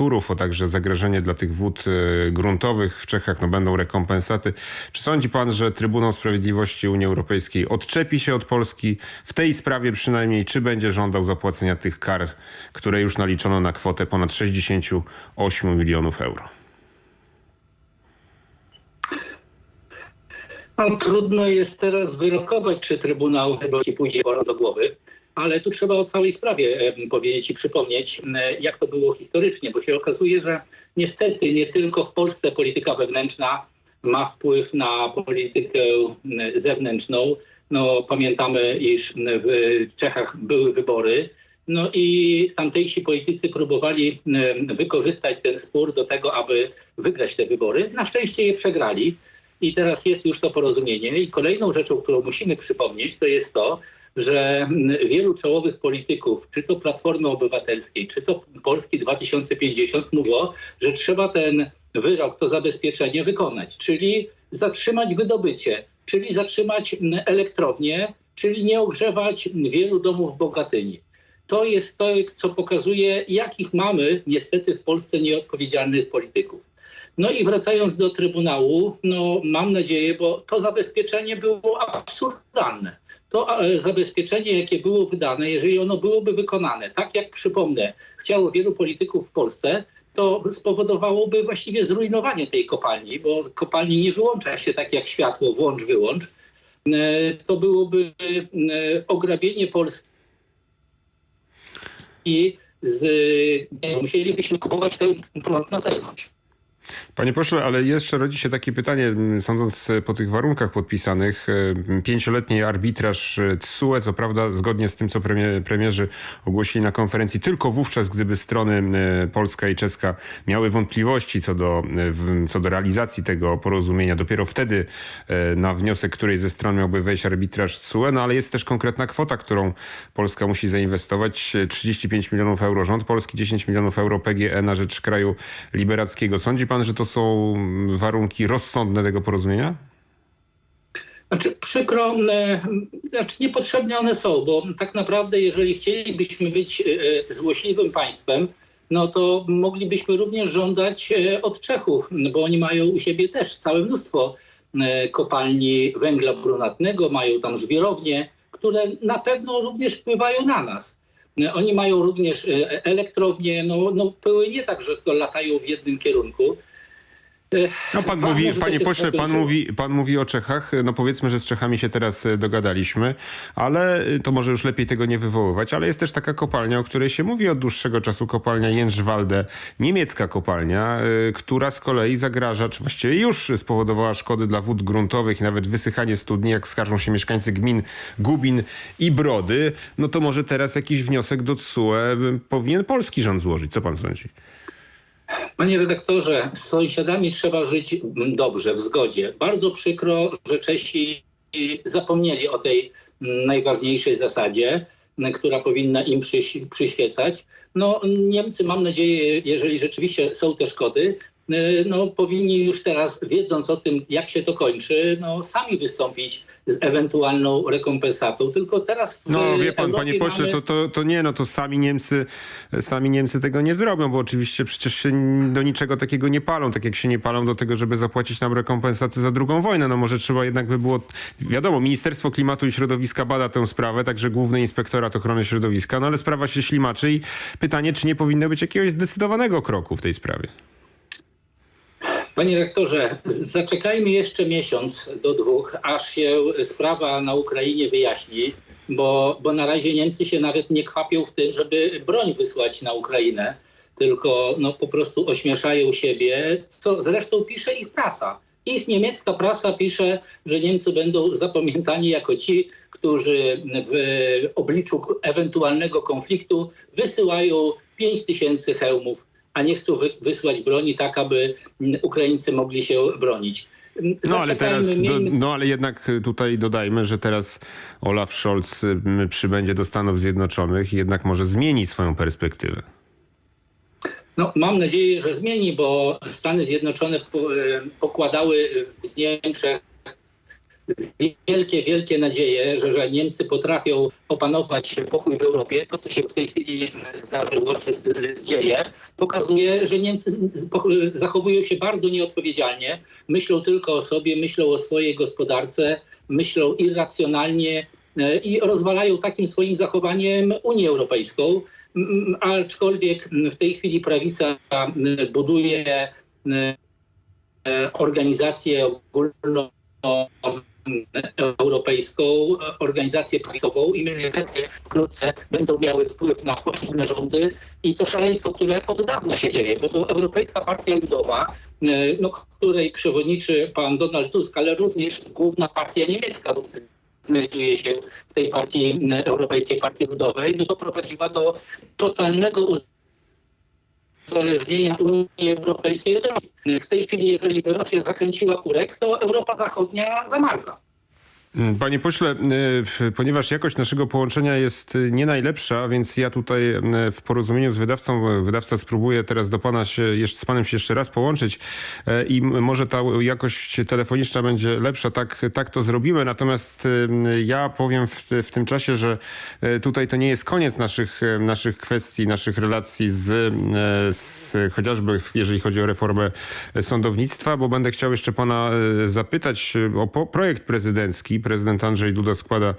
Turów, a także zagrożenie dla tych wód e, gruntowych w Czechach, no będą rekompensaty. Czy sądzi pan, że Trybunał Sprawiedliwości Unii Europejskiej odczepi się od Polski w tej sprawie przynajmniej, czy będzie żądał zapłacenia tych kar, które już naliczono na kwotę ponad 68 milionów euro? No, trudno jest teraz wyrokować, czy Trybunał Europejski pójdzie do głowy, ale tu trzeba o całej sprawie powiedzieć i przypomnieć, jak to było historycznie, bo się okazuje, że niestety nie tylko w Polsce polityka wewnętrzna ma wpływ na politykę zewnętrzną. No, pamiętamy, iż w Czechach były wybory, no i tamtejsi politycy próbowali wykorzystać ten spór do tego, aby wygrać te wybory. Na szczęście je przegrali. I teraz jest już to porozumienie. I kolejną rzeczą, którą musimy przypomnieć, to jest to, że mm, wielu czołowych polityków, czy to Platformy Obywatelskiej, czy to Polski 2050 mówiło, że trzeba ten wyrok, to zabezpieczenie wykonać, czyli zatrzymać wydobycie, czyli zatrzymać mm, elektrownie, czyli nie ogrzewać wielu domów w Bogatyni. To jest to, co pokazuje, jakich mamy niestety w Polsce nieodpowiedzialnych polityków. No i wracając do Trybunału, no mam nadzieję, bo to zabezpieczenie było absurdalne. To e, zabezpieczenie, jakie było wydane, jeżeli ono byłoby wykonane, tak jak przypomnę, chciało wielu polityków w Polsce, to spowodowałoby właściwie zrujnowanie tej kopalni, bo kopalni nie wyłącza się tak jak światło, włącz, wyłącz. E, To byłoby e, ograbienie Polski z... nie, Musielibyśmy kupować ten prąd na zewnątrz. Panie pośle, ale jeszcze rodzi się takie pytanie, sądząc e, po tych warunkach podpisanych, e, pięcioletni arbitraż e, TSUE, co prawda zgodnie z tym, co premier, premierzy ogłosili na konferencji, tylko wówczas, gdyby strony polska i czeska miały wątpliwości co do, co do realizacji tego porozumienia, dopiero wtedy na wniosek której ze stron miałby wejść arbitraż TSUE, no ale jest też konkretna kwota, którą Polska musi zainwestować, e, 35 milionów euro rząd polski, 10 milionów euro PGE na rzecz kraju liberackiego. Sądzi pan, że to są warunki rozsądne tego porozumienia? Znaczy, przykro, e, znaczy niepotrzebne one są, bo tak naprawdę, jeżeli chcielibyśmy być e, złośliwym państwem, no to moglibyśmy również żądać e, od Czechów, bo oni mają u siebie też całe mnóstwo e, kopalni węgla brunatnego, mają tam żwirownie, które na pewno również wpływają na nas. E, Oni mają również e, elektrownie, no, no pyły nie tak, że tylko latają w jednym kierunku. No pan ważne, mówi, panie pośle, pan mówi, pan mówi o Czechach. No powiedzmy, że z Czechami się teraz e, dogadaliśmy, ale e, to może już lepiej tego nie wywoływać. Ale jest też taka kopalnia, o której się mówi od dłuższego czasu, kopalnia Jędrzwalde, niemiecka kopalnia, e, która z kolei zagraża, czy właściwie już spowodowała szkody dla wód gruntowych i nawet wysychanie studni, jak skarżą się mieszkańcy gmin Gubin i Brody. No to może teraz jakiś wniosek do TSUE powinien polski rząd złożyć. Co pan sądzi? Panie redaktorze, z sąsiadami trzeba żyć mm, dobrze, w zgodzie. Bardzo przykro, że Czesi zapomnieli o tej mm, najważniejszej zasadzie, m, która powinna im przyś- przyświecać. No, Niemcy, mam nadzieję, jeżeli rzeczywiście są te szkody, no, powinni już teraz, wiedząc o tym, jak się to kończy, no, sami wystąpić z ewentualną rekompensatą. Tylko teraz No wie pan, Europie panie pośle, mamy... to, to, to nie, no to sami Niemcy, sami Niemcy tego nie zrobią, bo oczywiście przecież się do niczego takiego nie palą, tak jak się nie palą do tego, żeby zapłacić nam rekompensaty za drugą wojnę. No może trzeba jednak by było, wiadomo, Ministerstwo Klimatu i Środowiska bada tę sprawę, także Główny Inspektorat Ochrony Środowiska, no ale sprawa się ślimaczy i pytanie, czy nie powinno być jakiegoś zdecydowanego kroku w tej sprawie? Panie rektorze, zaczekajmy jeszcze miesiąc do dwóch, aż się sprawa na Ukrainie wyjaśni, bo, bo na razie Niemcy się nawet nie kwapią w tym, żeby broń wysłać na Ukrainę, tylko no, po prostu ośmieszają siebie, co zresztą pisze ich prasa. Ich niemiecka prasa pisze, że Niemcy będą zapamiętani jako ci, którzy w obliczu ewentualnego konfliktu wysyłają 5 tysięcy hełmów a nie chcą wy, wysłać broni tak, aby mm, Ukraińcy mogli się bronić. Mm, No ale teraz, do, no ale jednak tutaj dodajmy, że teraz Olaf Scholz y, przybędzie do Stanów Zjednoczonych i jednak może zmieni swoją perspektywę. No, mam nadzieję, że zmieni, bo Stany Zjednoczone e, pokładały w Niemczech wielkie, wielkie nadzieje, że, że Niemcy potrafią opanować pokój w Europie, to co się w tej chwili zdarzyło, czy dzieje, pokazuje, że Niemcy zachowują się bardzo nieodpowiedzialnie, myślą tylko o sobie, myślą o swojej gospodarce, myślą irracjonalnie e, i rozwalają takim swoim zachowaniem Unię Europejską. Aczkolwiek w tej chwili prawica buduje e, e, organizację ogólną europejską, organizację państwową i niestety wkrótce będą miały wpływ na poszczególne rządy i to szaleństwo, które od dawna się dzieje, bo to Europejska Partia Ludowa, e, no, której przewodniczy pan Donald Tusk, ale również główna partia niemiecka, znajduje się w tej partii, e, Europejskiej Partii Ludowej, no to prowadziła do totalnego uzależnienia Unii Europejskiej. W tej chwili, jeżeli Rosja zakręciła kurek, to Europa Zachodnia zamarza. Panie pośle, w- ponieważ jakość naszego połączenia jest e, nie najlepsza, więc ja tutaj e, w porozumieniu z wydawcą, wydawca spróbuje teraz do pana się, z panem się jeszcze raz połączyć i może ta jakość telefoniczna będzie lepsza, tak, tak to zrobimy. Natomiast ja powiem w, w tym czasie, że tutaj to nie jest koniec naszych, naszych kwestii, naszych relacji z, z chociażby jeżeli chodzi o reformę sądownictwa, bo będę chciał jeszcze pana zapytać o projekt prezydencki. Prezydent Andrzej Duda składa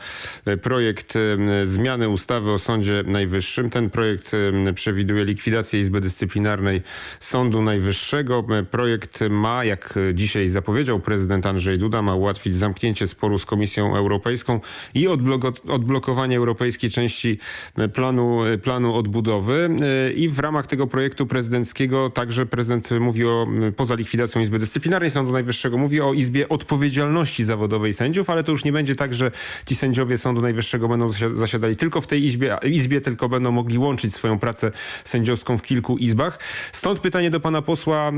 e, projekt e, zmiany ustawy o Sądzie Najwyższym. Ten projekt e, przewiduje likwidację Izby Dyscyplinarnej Sądu Najwyższego. Projekt ma, jak dzisiaj zapowiedział prezydent Andrzej Duda, ma ułatwić zamknięcie sporu z Komisją Europejską i odbloko- odblokowanie europejskiej części planu, planu odbudowy. I w ramach tego projektu prezydenckiego także prezydent mówi o, poza likwidacją Izby Dyscyplinarnej Sądu Najwyższego, mówi o Izbie Odpowiedzialności Zawodowej Sędziów, ale to już nie będzie tak, że ci sędziowie Sądu Najwyższego będą zasi- zasiadali tylko w tej izbie, izbie, tylko będą mogli łączyć swoją pracę sędziowską w kilku izbach. Stąd pytanie do pana posła, e,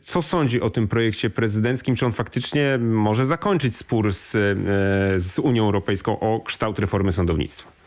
co sądzi o tym projekcie prezydenckim? Czy on faktycznie może zakończyć spór z, e, z Unią Europejską o kształt reformy sądownictwa?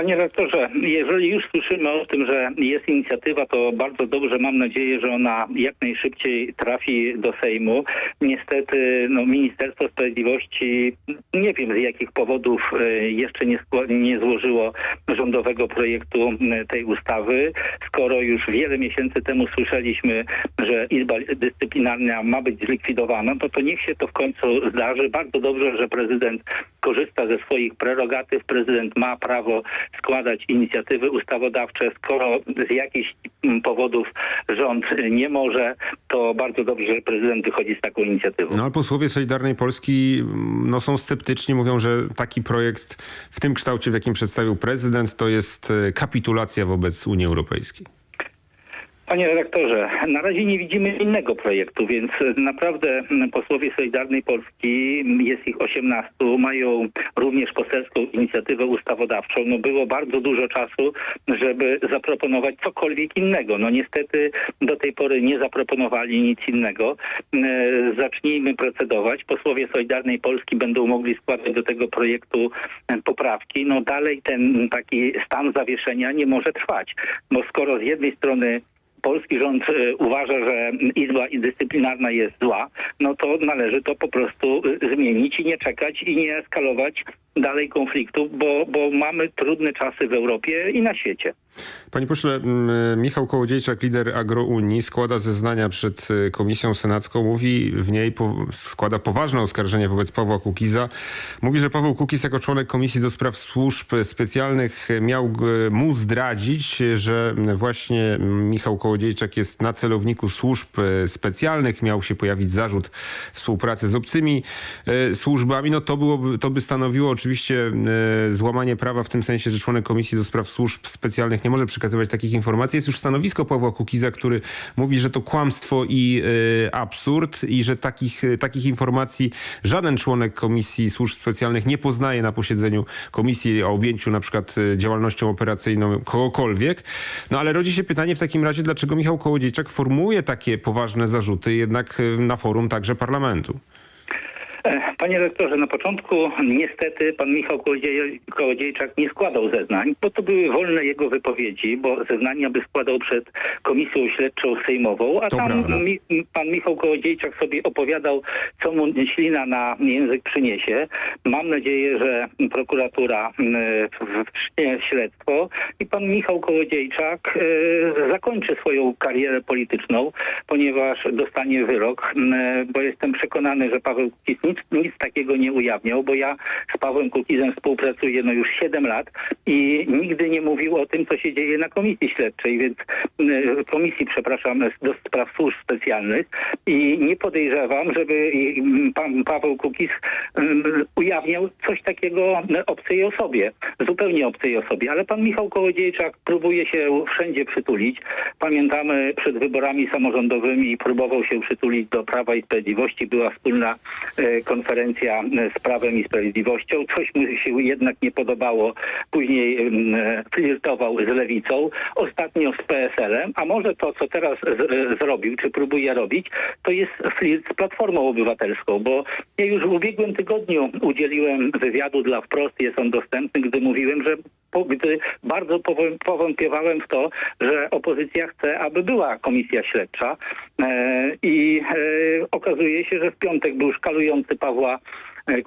Panie rektorze, jeżeli już słyszymy o tym, że jest inicjatywa, to bardzo dobrze. Mam nadzieję, że ona jak najszybciej trafi do Sejmu. Niestety no, Ministerstwo Sprawiedliwości nie wiem z jakich powodów e, jeszcze nie, nie złożyło rządowego projektu tej ustawy. Skoro już wiele miesięcy temu słyszeliśmy, że Izba Dyscyplinarna ma być zlikwidowana, no to niech się to w końcu zdarzy. Bardzo dobrze, że prezydent korzysta ze swoich prerogatyw. Prezydent ma prawo składać inicjatywy ustawodawcze. Skoro z jakichś mm, powodów rząd nie może, to bardzo dobrze, że prezydent wychodzi z taką inicjatywą. No ale posłowie Solidarnej Polski mm, no, są sceptyczni, mówią, że taki projekt w tym kształcie, w jakim przedstawił prezydent, to jest e, kapitulacja wobec Unii Europejskiej. Panie redaktorze, na razie nie widzimy innego projektu, więc naprawdę posłowie Solidarnej Polski, jest ich 18, mają również poselską inicjatywę ustawodawczą. No było bardzo dużo czasu, żeby zaproponować cokolwiek innego. No niestety do tej pory nie zaproponowali nic innego. E, Zacznijmy procedować. Posłowie Solidarnej Polski będą mogli składać do tego projektu e, poprawki. No dalej ten taki stan zawieszenia nie może trwać, bo skoro z jednej strony polski rząd e, uważa, że Izba Dyscyplinarna jest zła, no to należy to po prostu e, zmienić i nie czekać i nie eskalować dalej konfliktu, bo, bo mamy trudne czasy w Europie i na świecie. Panie pośle, mm, Michał Kołodziejczak, lider Agrounii, składa zeznania przed y, Komisją Senacką. Mówi w niej, po, składa poważne oskarżenie wobec Pawła Kukiza. Mówi, że Paweł Kukiz jako członek Komisji do Spraw Służb Specjalnych miał g- mu zdradzić, że właśnie Michał Kołodziejczak jest na celowniku służb e, specjalnych. Miał się pojawić zarzut współpracy z obcymi służbami. No to, byłoby, to by stanowiło oczywiście e, złamanie prawa w tym sensie, że członek Komisji do Spraw Służb Specjalnych nie może przekazywać takich informacji. Jest już stanowisko Pawła Kukiza, który mówi, że to kłamstwo i e, absurd i że takich, e, takich informacji żaden członek Komisji Służb Specjalnych nie poznaje na posiedzeniu komisji o objęciu na przykład działalnością operacyjną kogokolwiek. No ale rodzi się pytanie w takim razie, dlaczego Michał Kołodziejczak formułuje takie poważne zarzuty jednak na forum także parlamentu. E, Panie rektorze, na początku niestety pan Michał Kołodziej, Kołodziejczak nie składał zeznań, bo to były wolne jego wypowiedzi, bo zeznania by składał przed komisją śledczą sejmową, a To tam mi, pan Michał Kołodziejczak sobie opowiadał, co mu ślina na język przyniesie. Mam nadzieję, że prokuratura wszcznie śledztwo i pan Michał Kołodziejczak e, zakończy swoją karierę polityczną, ponieważ dostanie wyrok, mm, bo jestem przekonany, że Paweł Kukiz nic, takiego nie ujawniał, bo ja z Pawłem Kukizem współpracuję no już 7 lat i nigdy nie mówił o tym, co się dzieje na komisji śledczej, więc mm, komisji, przepraszam, do spraw służb specjalnych i nie podejrzewam, żeby mm, pan Paweł Kukiz ujawniał coś takiego obcej osobie, zupełnie obcej osobie, ale pan Michał Kołodziejczak próbuje się wszędzie przytulić. Pamiętamy przed wyborami samorządowymi próbował się przytulić do Prawa i Sprawiedliwości, była wspólna konferencja z Prawem i Sprawiedliwością. Coś mu się jednak nie podobało. Później flirtował z Lewicą, ostatnio z PSL-em, a może to, co teraz e, zrobił, czy próbuje robić, to jest flirt z Platformą Obywatelską, bo ja już w ubiegłym tygodniu udzieliłem wywiadu dla Wprost, jest on dostępny, gdy mówiłem, że gdy bardzo pową- powątpiewałem w to, że opozycja chce, aby była komisja śledcza. E, i e, okazuje się, że w piątek był szkalujący Pawła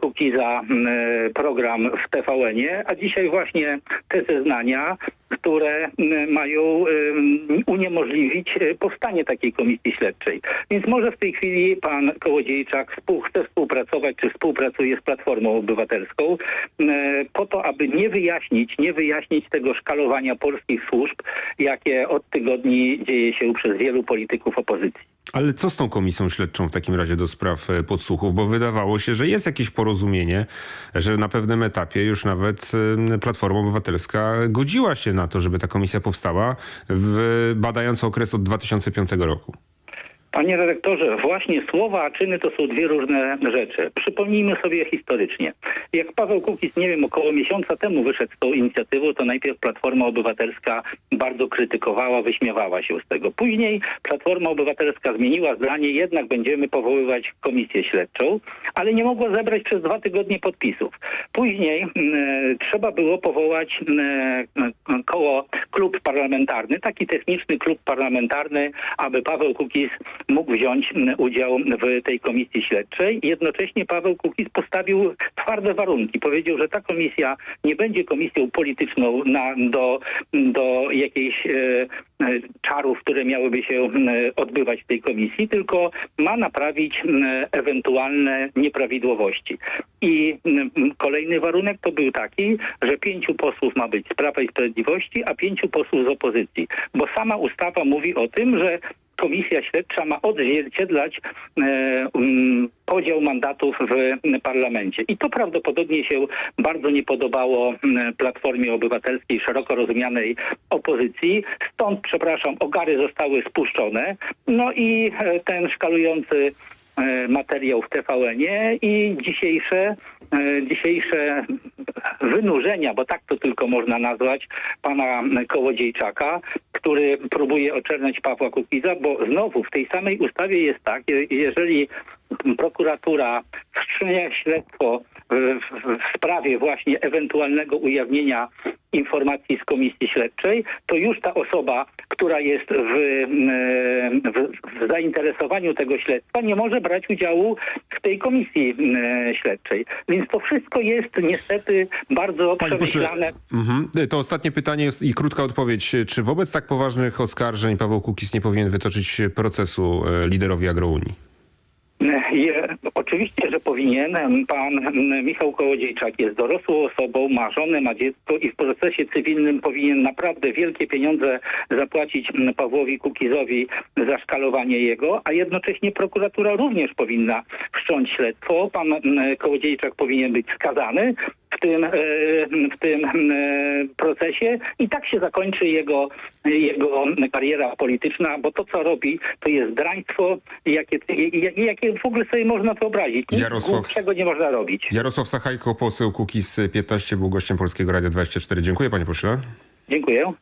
Kukiza m, e, program w TVN-ie, a dzisiaj właśnie te zeznania, które mają em, uniemożliwić e, powstanie takiej komisji śledczej. Więc może w tej chwili pan Kołodziejczak chce współpracować, czy współpracuje z Platformą Obywatelską e, po to, aby nie wyjaśnić, nie wyjaśnić tego szkalowania polskich służb, jakie od tygodni dzieje się przez wielu polityków opozycji. Ale co z tą komisją śledczą w takim razie do spraw e, podsłuchów? Bo wydawało się, że jest jakieś porozumienie, że na pewnym etapie już nawet Platforma Obywatelska godziła się na to, żeby ta komisja powstała, w, badając okres od 2005 roku. Panie redaktorze, właśnie słowa a czyny to są dwie różne rzeczy. Przypomnijmy sobie historycznie. Jak Paweł Kukiz, nie wiem, około miesiąca temu wyszedł z tą inicjatywą, to najpierw Platforma Obywatelska bardzo krytykowała, wyśmiewała się z tego. Później Platforma Obywatelska zmieniła zdanie, jednak będziemy powoływać komisję śledczą, ale nie mogła zebrać przez dwa tygodnie podpisów. Później mm, trzeba było powołać mm, koło, klub parlamentarny, taki techniczny klub parlamentarny, aby Paweł Kukiz mógł wziąć mm, udział w tej komisji śledczej. Jednocześnie Paweł Kukiz postawił twarde warunki. Powiedział, że ta komisja nie będzie komisją polityczną na, do, do jakiejś e, e, czarów, które miałyby się m, odbywać w tej komisji, tylko ma naprawić m, ewentualne nieprawidłowości. I kolejny warunek to był taki, że pięciu posłów ma być z Prawa i Sprawiedliwości, a pięciu posłów z opozycji. Bo sama ustawa mówi o tym, że komisja śledcza ma odzwierciedlać e, um, podział mandatów w parlamencie. I to prawdopodobnie się bardzo nie podobało m, Platformie Obywatelskiej, szeroko rozumianej opozycji. Stąd, przepraszam, ogary zostały spuszczone. No i e, ten szkalujący e, materiał w TVN-ie i dzisiejsze, e, dzisiejsze wynurzenia, bo tak to tylko można nazwać, pana Kołodziejczaka, który próbuje oczerniać Pawła Kukiza, bo znowu w tej samej ustawie jest tak, je- jeżeli prokuratura wstrzyma śledztwo w, sprawie właśnie ewentualnego ujawnienia informacji z komisji śledczej, to już ta osoba, która jest w, mm, w, w zainteresowaniu tego śledztwa, nie może brać udziału w tej komisji mm, śledczej. Więc to wszystko jest niestety bardzo Panie przemyślane. mhm. to ostatnie pytanie jest i krótka odpowiedź. Czy wobec tak poważnych oskarżeń Paweł Kukiz nie powinien wytoczyć procesu e, liderowi Agrounii? Oczywiście, że powinien. Pan Michał Kołodziejczak jest dorosłą osobą, ma żonę, ma dziecko i w procesie cywilnym powinien naprawdę wielkie pieniądze zapłacić Pawłowi Kukizowi za szkalowanie jego, a jednocześnie prokuratura również powinna wszcząć śledztwo. Pan Kołodziejczak powinien być skazany w tym, e, w tym e, procesie i tak się zakończy jego, jego kariera polityczna, bo to, co robi, to jest draństwo, jakie, jakie w ogóle sobie można wyobrazić. Nic Jarosław- głupszego nie można robić. Jarosław Sachajko, poseł Kukiz 15, był gościem Polskiego Radia 24. Dziękuję panie pośle. Dziękuję.